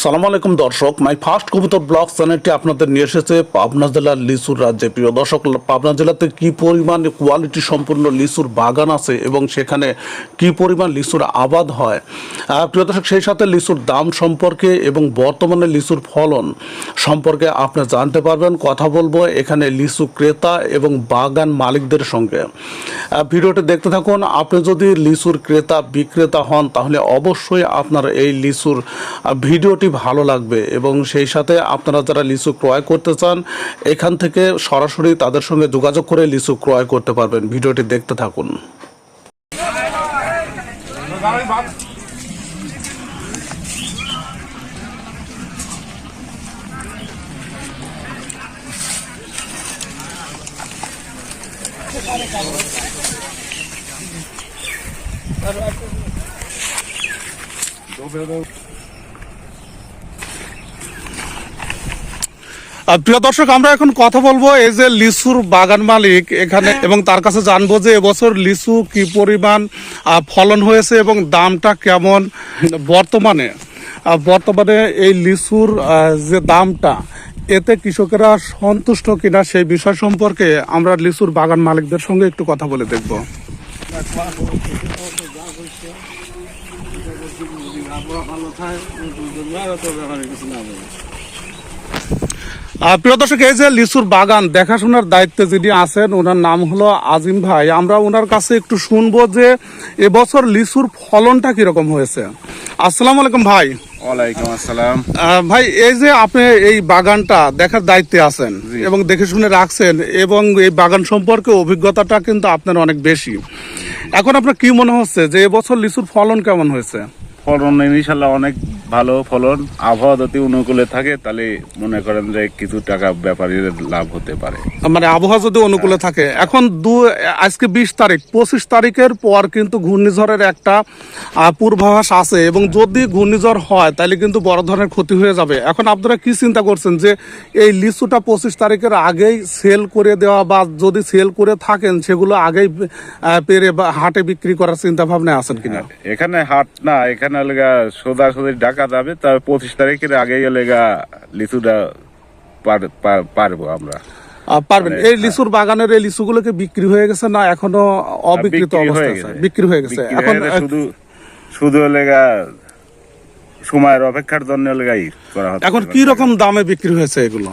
আসসালামু আলাইকুম দর্শক মাই ফার্স্ট কবুতর ব্লগ চ্যানেলটি আপনাদের নিয়ে এসেছে পাবনা জেলার লিচুর রাজ্যে। প্রিয় দর্শক পাবনা জেলাতে কি পরিমাণ কোয়ালিটি সম্পূর্ণ লিচুর বাগান আছে এবং সেখানে কি পরিমাণ লিচুর আবাদ হয়? আহ, প্রিয় দর্শক সেই সাথে লিচুর দাম সম্পর্কে এবং বর্তমানে লিচুর ফলন সম্পর্কে আপনি জানতে পারবেন। কথা বলব এখানে লিচু ক্রেতা এবং বাগান মালিকদের সঙ্গে। ভিডিওটি দেখতে থাকুন আপনি যদি লিচুর ক্রেতা বিক্রেতা হন তাহলে অবশ্যই আপনার এই লিচুর আহ, ভালো লাগবে এবং সেই সাথে আপনারা যারা লিচু ক্রয় করতে চান, এখান থেকে সরাসরি তাদের সঙ্গে যোগাযোগ করে লিচু ক্রয় করতে পারবেন। ভিডিওটি দেখতে থাকুন। আর প্রিয় দর্শক আমরা এখন কথা বলব এই যে লিচুর বাগান মালিক এখানে এবং তার কাছে জানব যে এবছর লিচু কি পরিমাণ ফলন হয়েছে এবং দামটা কেমন বর্তমানে? বর্তমানে এই লিচুর যে দামটা এতে কৃষকেরা সন্তুষ্ট কিনা সেই বিষয় সম্পর্কে আমরা লিচুর বাগান মালিকদের সঙ্গে একটু কথা বলে দেখব। আহ, প্রিয় দর্শক এই যে লিচুর বাগান দেখাশোনার দায়িত্বে যিনি আছেন ওনার নাম হলো আজিম ভাই। আমরা ওনার কাছে একটু শুনব যে এবছর লিচুর ফলনটা কীরকম হয়েছে। আসসালামু আলাইকুম ভাই। ওয়ালাইকুম আসসালাম। ভাই এই যে আপনি এই বাগানটা দেখার দায়িত্বে আছেন এবং দেখে শুনে রাখছেন এবং এই বাগান সম্পর্কে অভিজ্ঞতাটা কিন্তু আপনার অনেক বেশি। এখন আপনার কি মনে হচ্ছে যে এবছর লিচুর ফলন কেমন হয়েছে? ফলন ইনশাল্লাহ অনেক ভালো ফলন। আবহাওয়া যদি অনুকূলে থাকে তাহলে মনে করেন যে কিছু টাকা ব্যাপারীর লাভ হতে পারে। মানে আবহাওয়া যদি অনুকূলে থাকে এখন দু আজকে বিশ তারিখ পঁচিশ তারিখের পর কিন্তু ঘূর্ণিঝড়ের একটা পূর্বাভাস আছে এবং যদি ঘূর্ণিঝড় হয় তাহলে কিন্তু বড় ধরনের ক্ষতি হয়ে যাবে। এখন আপনারা কি চিন্তা করছেন যে এই লিচুটা পঁচিশ তারিখের আগেই সেল করে দেওয়া বা যদি সেল করে থাকেন সেগুলো আগেই পেরে বা হাটে বিক্রি করার চিন্তা ভাবনা আছেন কিনা? এখানে হাট না এখানে লেগা সোজা সোজা ডাকা যাবে তবে পঁচিশ তারিখের লেগা লিচুটা পার- পার- পারব আমরা। পারবেন। এই লিচুর বাগানের এই লিচুগুলোকে বিক্রি হয়ে গেছে না এখনও অবিকৃত বিক্রি অবস্থায় আছে? গেছে। বিক্রি হয়ে গেছে। এখন শুধু শুধু লেগা সময়ের অপেক্ষার জন্য লেগাই করা এখন কি রকম দামে বিক্রি হয়েছে এগুলো?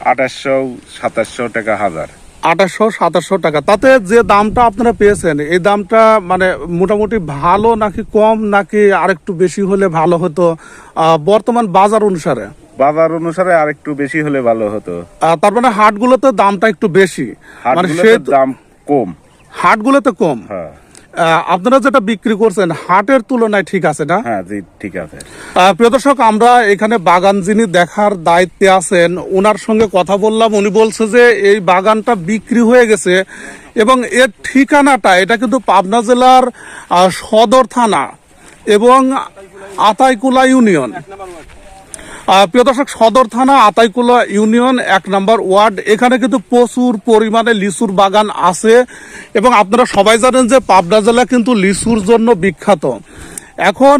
আঠাশশো সাতাশশো টাকা হাজার। আঠাশশো সাতাশশো টাকা। তাতে যে দামটা আপনারা পেয়েছেন এই দামটা মানে মোটামুটি ভালো নাকি কম নাকি আরেকটু বেশি হলে ভালো হতো? বর্তমান বাজার অনুসারে। বাজার অনুসারে আরেকটু বেশি হলে ভালো হতো। তার মানে হাটগুলোতে দামটা একটু বেশি। মানে সে দাম কম। হাটগুলোতে কম। হ্যাঁ। আপনারা যেটা বিক্রি করছেন হাটের তুলনায় ঠিক আছে না? হ্যাঁ জি ঠিক আছে। প্রিয় দর্শক আমরা এখানে বাগান যিনি দেখার দায়িত্বে আছেন ওনার সঙ্গে কথা বললাম। উনি বলছে যে এই বাগানটা বিক্রি হয়ে গেছে এবং এর ঠিকানাটা এটা কিন্তু পাবনা জেলার সদর থানা এবং আতাইকুলা ইউনিয়ন। প্রিয় দর্শক, সদর থানা আতাইকুলা ইউনিয়ন এক নম্বর ওয়ার্ড। এখানে কিন্তু প্রচুর পরিমাণে লিচুর বাগান আছে এবং আপনারা সবাই জানেন যে পাবনা জেলা কিন্তু লিচুর জন্য বিখ্যাত। এখন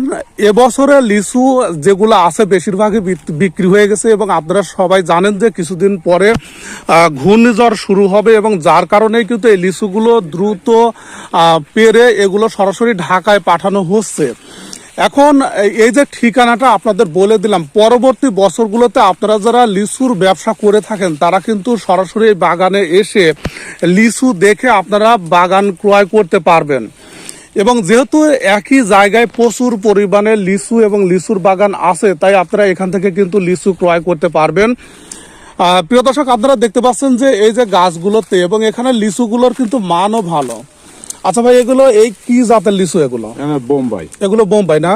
এবছরে লিচু যেগুলো আছে বেশিরভাগই বিক্রি হয়ে গেছে এবং আপনারা সবাই জানেন যে কিছুদিন পরে ঘূর্ণিঝড় শুরু হবে এবং যার কারণেই কিন্তু এই লিচুগুলো দ্রুত পেরে এগুলো সরাসরি ঢাকায় পাঠানো হচ্ছে। এখন এই- যে ঠিকানাটা আপনাদের বলে দিলাম, পরবর্তী বছরগুলোতে আপনারা যারা লিচুর ব্যবসা করে থাকেন, তারা কিন্তু সরাসরি বাগানে এসে লিচু দেখে আপনারা বাগান ক্রয় করতে পারবেন। এবং যেহেতু একই জায়গায় প্রচুর পরিমাণে লিচু এবং লিচুর বাগান আছে, তাই আপনারা এখান থেকে কিন্তু লিচু ক্রয় করতে পারবেন। প্রিয় দর্শক, আপনারা দেখতে পাচ্ছেন যে এই যে গাছগুলোতে এবং এখানে লিচুগুলোর কিন্তু মানও ভালো। আচ্ছা ভাই এগুলো এই কি জাতের লিচু এগুলো? বোম্বাই। এগুলো বোম্বাই না?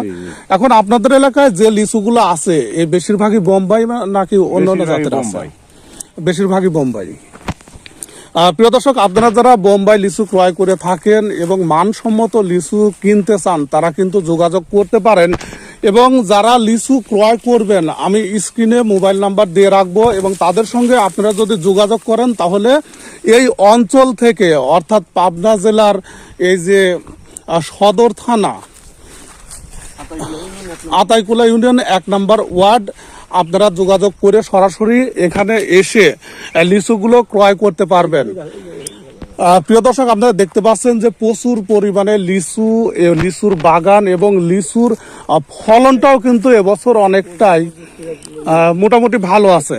এখন আপনাদের এলাকায় যে লিচুগুলো আছে এই বেশিরভাগই বোম্বাই না- নাকি অন্য অন্য জাতের আছে? বোম্বাই। বেশিরভাগই বোম্বাই। প্রিয় দর্শক আপনারা যারা বোম্বাই লিচু ক্রয় করে থাকেন এবং মানসম্মত লিচু কিনতে চান তারা কিন্তু যোগাযোগ করতে পারেন। এবং যারা লিচু ক্রয় করবেন, আমি স্ক্রিনে মোবাইল নাম্বার দিয়ে রাখব এবং তাদের সঙ্গে আপনারা যদি যোগাযোগ করেন, তাহলে এই অঞ্চল থেকে, অর্থাৎ পাবনা জেলার এই যে সদর থানা, আতাইকুলা ইউনিয়ন এক নাম্বার ওয়ার্ড, আপনারা যোগাযোগ করে সরাসরি এখানে এসে লিচুগুলো ক্রয় করতে পারবেন। প্রিয় দর্শক, আপনারা দেখতে পাচ্ছেন যে প্রচুর পরিমাণে লিচু লিচুর বাগান এবং লিচুর ফলনটাও কিন্তু এবছর অনেকটাই মোটামুটি ভালো আছে।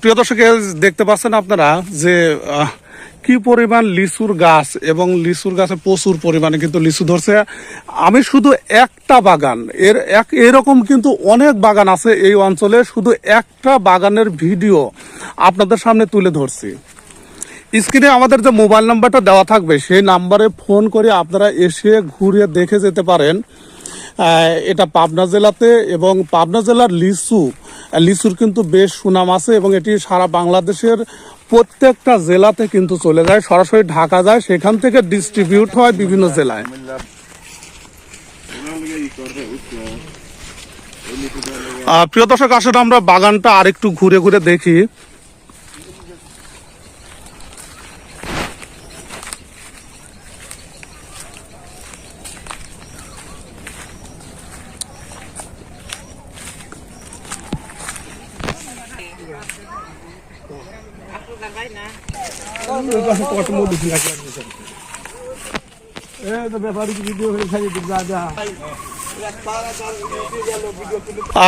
প্রিয় দর্শক দেখতে পাচ্ছেন আপনারা যে কি পরিমাণ লিচুর গাছ এবং লিচুর গাছে প্রচুর পরিমাণে কিন্তু লিচু ধরছে। আমি শুধু একটা বাগান, এর, এক, এরকম কিন্তু অনেক বাগান আছে এই অঞ্চলে, শুধু একটা বাগানের ভিডিও আপনাদের সামনে তুলে ধরছি। স্ক্রিনে আমাদের যে মোবাইল নাম্বারটা দেওয়া থাকবে, সেই নাম্বারে ফোন করে আপনারা এসে ঘুরে দেখে যেতে পারেন। এটা পাবনা জেলাতে এবং পাবনা জেলার লিচু লিচুর কিন্তু বেশ সুনাম আছে এবং এটি সারা বাংলাদেশের প্রত্যেকটা জেলাতে কিন্তু চলে যায়, সরাসরি ঢাকা যায়, সেখান থেকে ডিস্ট্রিবিউট হয় বিভিন্ন জেলায়। প্রিয় দর্শক আসলে আমরা বাগানটা আরেকটু ঘুরে ঘুরে দেখি।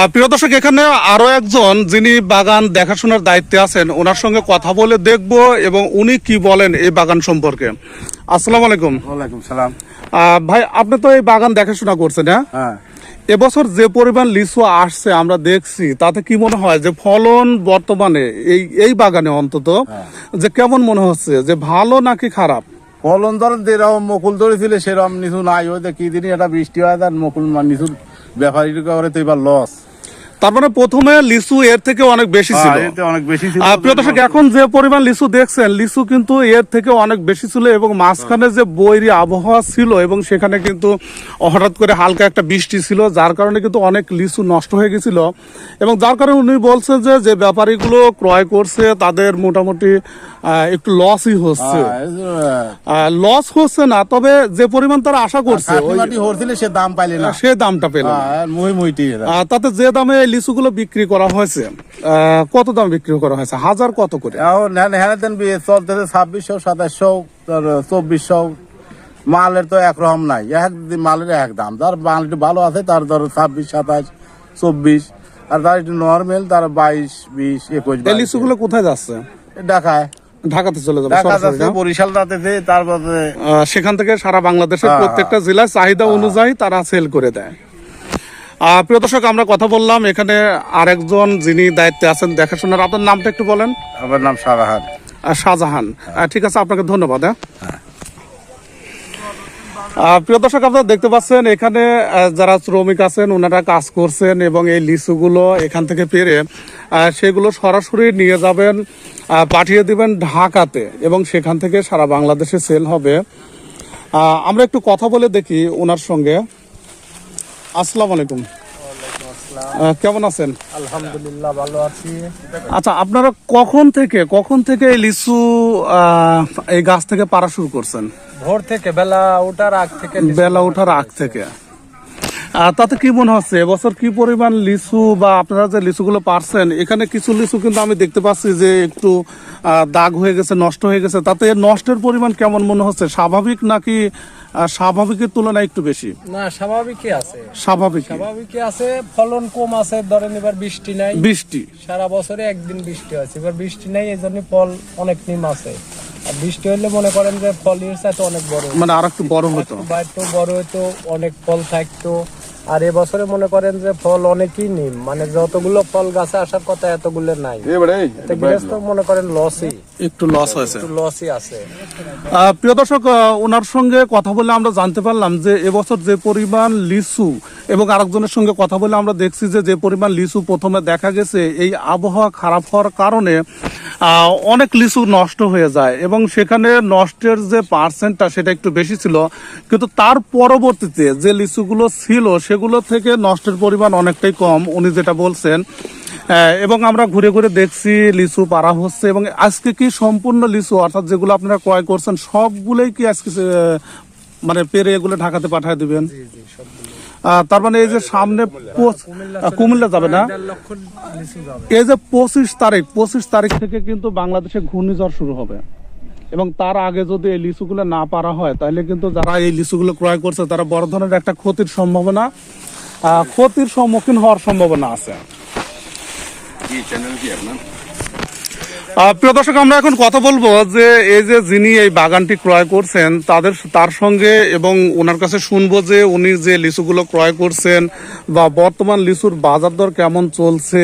প্রিয় দর্শক এখানে আরও একজন যিনি বাগান দেখাশোনার দায়িত্বে আছেন ওনার সঙ্গে কথা বলে দেখব এবং উনি কি বলেন এই বাগান সম্পর্কে। আসসালাম আলাইকুম। ওয়ালাইকুম সালাম। ভাই আপনি তো এই বাগান দেখাশোনা করছেন হ্যাঁ? হ্যাঁ। এবছর যে পরিমাণ লিচু আসছে আমরা দেখছি তাতে কি মনে হয় যে ফলন বর্তমানে এই এই বাগানে অন্তত যে কেমন মনে হচ্ছে যে ভালো নাকি খারাপ? ফলন ধরেন যেরকম মকুল ধরেছিল সেরকম নিচু নাই। ওই কি দিনই একটা বৃষ্টি হয় তার মকুল নিচুর ব্যাপারীর করে তো এবার লস তার মানে প্রথমে লিচু এর থেকে অনেক বেশি ছিল। অনেক বেশি ছিল প্রিয় দর্শক এখন যে পরিমাণ লিচু দেখছেন লিচু কিন্তু এর থেকে অনেক বেশি ছিল এবং মাঝখানে যে বৈরী আবহাওয়া ছিল এবং সেখানে কিন্তু হঠাৎ করে হালকা একটা বৃষ্টি ছিল যার কারণে কিন্তু অনেক লিচু নষ্ট হয়ে গেছিল। এবং যার কারণে উনি বলছেন যে যে ব্যাপারীগুলো ক্রয় করছে তাদের মোটামুটি একটু লসই হচ্ছে। লস হচ্ছে না তবে যে পরিমাণ তারা আশা করছে সে দাম পাইলে না। সে দামটা পেল। হ্যাঁ, তাতে যে দামে লিচুগুলো বিক্রি করা হয়েছে কত দাম বিক্রি করা হয়েছে? হাজার কত করে? হ্যাঁ হ্যাঁ বিয়ে চলতেছে ছাব্বিশশো সাতাশশো চব্বিশশো। মালের তো একরকম নাই। এক মালের এক দাম। তার মাল একটু ভালো আছে তার ধরো ছাব্বিশ সাতাশ চব্বিশ। আর তার একটু নর্মাল তার বাইশ বিশ একুশ। লিচুগুলো কোথায় যাচ্ছে? ঢাকায়। ঢাকাতে চলে যাবে? বরিশাল যাতে তারপরে সেখান থেকে সারা বাংলাদেশের হ্যাঁ। প্রত্যেকটা জেলার চাহিদা অনুযায়ী তারা সেল করে দেয়। আহ, প্রিয় দর্শক আমরা কথা বললাম এখানে আরেকজন যিনি দায়িত্বে আছেন দেখাশোনার আপনার নামটা একটু বলেন। আমার নাম শাহজাহান। শাহজাহান। ঠিক আছে আপনাকে ধন্যবাদ হ্যাঁ। আহ, প্রিয় দর্শক, আপনারা দেখতে পাচ্ছেন এখানে যারা শ্রমিক আছেন, ওনারা কাজ করছেন এবং এই লিচুগুলো এখান থেকে পেরে সেগুলো সরাসরি নিয়ে যাবেন পাঠিয়ে দিবেন ঢাকাতে এবং সেখান থেকে সারা বাংলাদেশে সেল হবে। আমরা একটু কথা বলে দেখি ওনার সঙ্গে। আসসালামু আলাইকুম। কেমন আছেন? আলহামদুলিল্লাহ ভালো আছি। আচ্ছা আপনারা কখন থেকে কখন থেকে লিচু এই গাছ থেকে পাড়া শুরু করছেন? ভোর থেকে বেলা ওঠার আগ থেকে বেলা ওঠার আগ থেকে। তাতে কি মনে হচ্ছে এবছর কি পরিমাণ লিচু বা আপনারা যে লিচুগুলো পারছেন এখানে কিছু লিচু কিন্তু আমি দেখতে পাচ্ছি যে একটু দাগ হয়ে গেছে নষ্ট হয়ে গেছে তাতে নষ্টের পরিমাণ কেমন মনে হচ্ছে? স্বাভাবিক নাকি স্বাভাবিকের তুলনায় একটু বেশি? না স্বাভাবিকই আছে। স্বাভাবিক স্বাভাবিকই আছে ফলন কম আছে ধরেন এবার বৃষ্টি নাই। বৃষ্টি? সারা বছরে একদিন বৃষ্টি আছে এবার বৃষ্টি নাই এই জন্য ফল অনেক নিম আছে। আর বৃষ্টি হলে মনে করেন যে ফল এর সাথে অনেক বড়। মানে আর একটু বড় হতো বাইরতো বড় হতো অনেক ফল থাকতো। আর এবছরে মনে করেন যে ফল অনেকই নিম। মানে যতগুলো ফল গাছে আসার কথা এতগুলো নাই। গৃহস্থ মনে করেন লসই একটু লস হয়েছে। একটু লসই আছে। আহ, প্রিয় দর্শক ওনার সঙ্গে কথা বলে আমরা জানতে পারলাম যে এবছর যে পরিমাণ লিচু এবং আরেকজনের সঙ্গে কথা বলে আমরা দেখছি যে যে পরিমাণ লিচু প্রথমে দেখা গেছে এই আবহাওয়া খারাপ হওয়ার কারণে আহ, অনেক লিচু নষ্ট হয়ে যায় এবং সেখানে নষ্টের যে পার্সেন্টটা সেটা একটু বেশি ছিল। কিন্তু তার পরবর্তীতে যে লিচুগুলো ছিল সেগুলো থেকে নষ্টের পরিমাণ অনেকটাই কম উনি যেটা বলছেন। এবং আমরা ঘুরে ঘুরে দেখছি লিচু পারা হচ্ছে এবং আজকে কি সম্পূর্ণ লিচু অর্থাৎ যেগুলো আপনারা ক্রয় করছেন সবগুলোই কি আজকে মানে পেরে এগুলো ঢাকাতে পাঠিয়ে দিবেন? তার মানে এই যে সামনে কুমিল্লা যাবে। না? এই যে পঁচিশ তারিখ পঁচিশ তারিখ থেকে কিন্তু বাংলাদেশে ঘূর্ণিঝড় শুরু হবে। এবং তার আগে যদি এই লিচুগুলো না পারা হয় তাহলে কিন্তু যারা এই লিচুগুলো ক্রয় করছে তারা বড় ধরনের একটা ক্ষতির সম্ভাবনা ক্ষতির সম্মুখীন হওয়ার সম্ভাবনা আছে। প্রিয় দর্শক আমরা এখন কথা বলব যে এই যে যিনি এই বাগানটি ক্রয় করছেন তাদের তার সঙ্গে এবং ওনার কাছে শুনব যে উনি যে লিচুগুলো ক্রয় করছেন বা বর্তমান লিচুর বাজার দর কেমন চলছে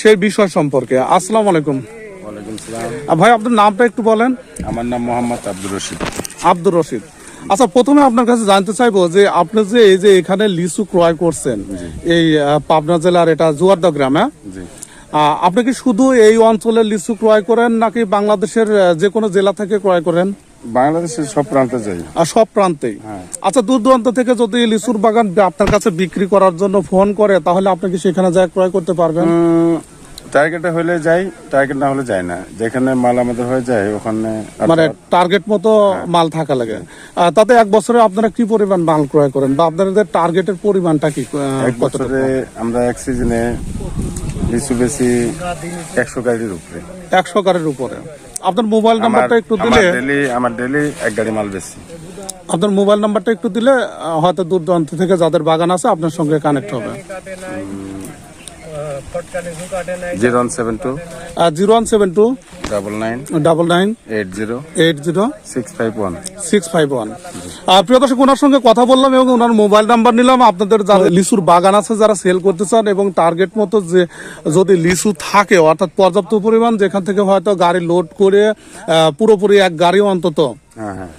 সেই বিষয় সম্পর্কে। আসসালামু আলাইকুম। ভাই আপনার নামটা একটু বলেন। আমার নাম মোহাম্মদ আব্দুর রশিদ। আব্দুর রশিদ। আচ্ছা প্রথমে আপনার কাছে জানতে চাইব যে আপনি যে এই যে এখানে লিচু ক্রয় করছেন এই পাবনা জেলার এটা জুয়ারদা গ্রাম হ্যাঁ? আপনি কি শুধু এই অঞ্চলের লিচু ক্রয় করেন নাকি বাংলাদেশের যে কোনো জেলা থেকে ক্রয় করেন? বাংলাদেশের সব প্রান্তে যাই। আর সব প্রান্তেই? আচ্ছা দূর দূরান্ত থেকে যদি লিচুর বাগান আপনার কাছে বিক্রি করার জন্য ফোন করে তাহলে আপনি কি সেখানে যা ক্রয় করতে পারবেন? টার্গেটে হলে যাই টার্গেট না হলে যায় না। যেখানে মাল আমাদের হয়ে যায় ওখানে মানে টার্গেট মতো মাল থাকা লাগে। তাতে এক বছরে আপনারা কি পরিমাণ মাল ক্রয় করেন? বা আপনাদের টার্গেটের পরিমাণটা কি এক বছরে আমরা এক সিজনে লিচু বেশি একশো গাড়ির উপরে। একশো কারের উপরে। আপনার মোবাইল নাম্বারটা একটু দিলে ডেলি আমার ডেলি এক গাড়ি মাল বেশি। আপনার মোবাইল নাম্বারটা একটু দিলে হয়তো দূর দূরান্ত থেকে যাদের বাগান আছে আপনার সঙ্গে কানেক্ট হবে। Zero one seven two zero one seven two double nine double nine eight zero eight zero six five one six five one. প্রিয় দর্শক ওনার সঙ্গে কথা বললাম এবং ওনার মোবাইল নাম্বার নিলাম। আপনাদের যারা লিচুর বাগান আছে যারা সেল করতে চান এবং টার্গেট মতো যে যদি লিচু থাকে অর্থাৎ পর্যাপ্ত পরিমাণ যেখান থেকে হয়তো গাড়ি লোড করে পুরোপুরি এক গাড়ি অন্তত হ্যাঁ হ্যাঁ।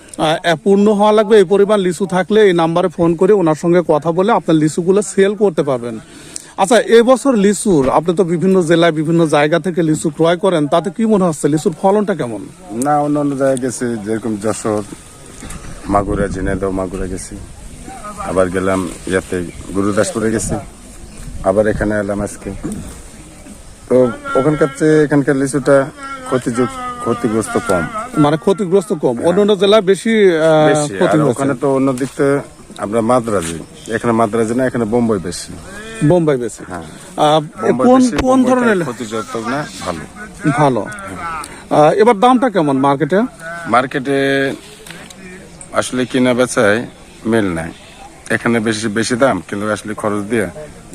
পূর্ণ হওয়া লাগবে। এই পরিমাণ লিচু থাকলে এই নাম্বারে ফোন করে ওনার সঙ্গে কথা বলে আপনার লিচুগুলো সেল করতে পারবেন। আচ্ছা এবছর লিচুর আপনি তো বিভিন্ন জেলায় বিভিন্ন জায়গা থেকে লিচু ক্রয় করেন তাতে কি মনে হচ্ছে লিচুর ফলনটা কেমন? না অন্য অন্য জায়গায় গেছি যেরকম যশোর মাগুরা ঝিনাইদহ মাগুরা গেছি। আবার গেলাম ইয়াতে গুরুদাসপুরে গেছি। আবার এখানে এলাম আজকে। তো ওখানকার চেয়ে এখানকার লিচুটা ক্ষতিযুক্ত ক্ষতিগ্রস্ত কম। মানে ক্ষতিগ্রস্ত কম। অন্য অন্য জেলায় বেশি ক্ষতিগ্রস্ত। ওখানে তো অন্য দিক থেকে আমরা মাদ্রাজি এখানে মাদ্রাজি না এখানে বোম্বাই বেশি। বোম্বাই বেশি হ্যাঁ। কোন কোন ধরনের না ভালো। ভালো। এবার দামটা কেমন মার্কেটে? মার্কেটে আসলে কিনা বেচায় মিল নাই। এখানে বেশি বেশি দাম কিন্তু আসলে খরচ দিয়ে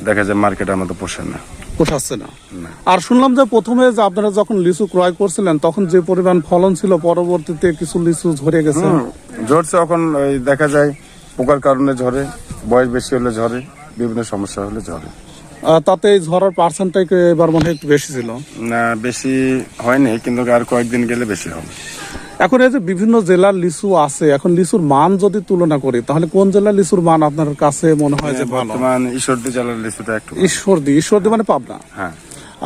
দেখা যায় মার্কেটে আমাদের পোষে না। পোষাচ্ছে না। আর শুনলাম যে প্রথমে যে আপনারা যখন লিচু ক্রয় করছিলেন তখন যে পরিমাণ ফলন ছিল পরবর্তীতে কিছু লিচু ঝরে গেছে। ঝরছে এখন দেখা যায় পোকার কারণে ঝরে বয়স বেশি হলে ঝরে। বিভিন্ন সমস্যা হলে ঝরে তাতে এই ঝরার পার্সেন্টটা এবার মনে হয় একটু বেশি ছিল। না বেশি হয়নি কিন্তু আর কয়েকদিন গেলে বেশি হবে। এখন এই যে বিভিন্ন জেলার লিচু আছে এখন লিচুর মান যদি তুলনা করি তাহলে কোন জেলার লিচুর মান আপনার কাছে মনে হয় যে ভালো? বর্তমান ঈশ্বরদী জেলার লিচুটা একটু ঈশ্বরদী ঈশ্বরদী মানে পাবনা? হ্যাঁ।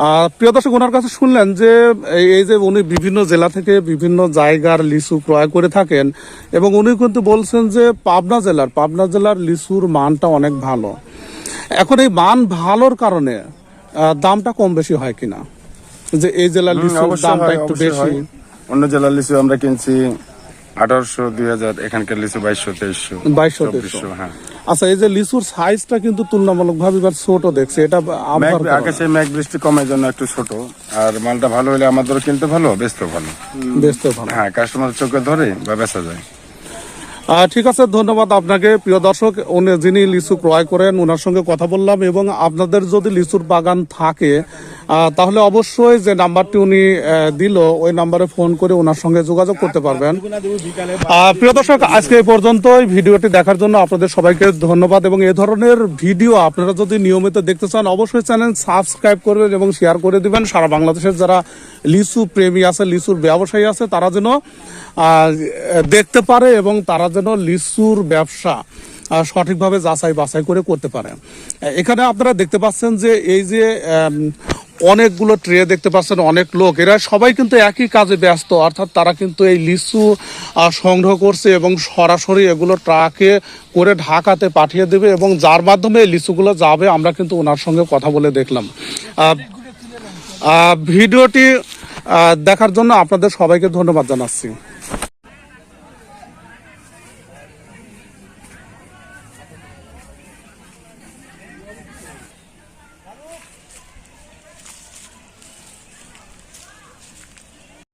আর প্রিয় দর্শক ওনার কাছে শুনলেন যে এই- এই যে উনি বিভিন্ন জেলা থেকে বিভিন্ন জায়গার লিচু ক্রয় করে থাকেন এবং উনি কিন্তু বলছেন যে পাবনা জেলার পাবনা জেলার লিচুর মানটা অনেক ভালো। এখন এই মান ভালোর কারণে দামটা কম বেশি হয় কিনা? যে এই জেলার লিচুর দামটা একটু বেশি। অন্য জেলার লিচু আমরা কিনছি আঠারোশো দুই হাজার এখানকার লিচু বাইশশো তেইশশো বাইশশো চব্বিশশো হ্যাঁ। আচ্ছা এই যে লিচুর সাইজটা কিন্তু তুলনামূলক ভাবে এবার ছোট দেখছে এটা আকাশে মেঘ বৃষ্টি কমের জন্য একটু ছোট আর মালটা ভালো হলে আমাদেরও কিনতে ভালো বেচতেও ভালো। বেশ তো ভালো। হ্যাঁ কাস্টমার চোখে ধরে বা বেচা যায়। ঠিক আছে, ধন্যবাদ আপনাকে। প্রিয় দর্শক, উনি যিনি লিচু ক্রয় করেন ওনার সঙ্গে কথা বললাম এবং আপনাদের যদি লিচুর বাগান থাকে তাহলে অবশ্যই যে নাম্বারটি উনি দিল, ওই নাম্বারে ফোন করে ওনার সঙ্গে যোগাযোগ করতে পারবেন। প্রিয় দর্শক, আজকে এই পর্যন্তই। ভিডিওটি দেখার জন্য আপনাদের সবাইকে ধন্যবাদ এবং এ ধরনের ভিডিও আপনারা যদি নিয়মিত দেখতে চান, অবশ্যই চ্যানেল সাবস্ক্রাইব করবেন এবং শেয়ার করে দিবেন। সারা বাংলাদেশের যারা লিচু প্রেমী আছে, লিচুর ব্যবসায়ী আছে, তারা যেন দেখতে পারে এবং তারা যেন লিচুর ব্যবসা সঠিকভাবে যাচাই বাছাই করে করতে পারে। এখানে আপনারা দেখতে পাচ্ছেন যে এই যে অনেকগুলো ট্রে দেখতে পাচ্ছেন, অনেক লোক। এরা সবাই কিন্তু একই কাজে ব্যস্ত, অর্থাৎ তারা কিন্তু এই লিচু সংগ্রহ করছে এবং সরাসরি এগুলো ট্রাকে করে ঢাকাতে পাঠিয়ে দেবে এবং যার মাধ্যমে এই লিচুগুলো যাবে, আমরা কিন্তু ওনার সঙ্গে কথা বলে দেখলাম। ভিডিওটি দেখার জন্য আপনাদের সবাইকে ধন্যবাদ জানাচ্ছি।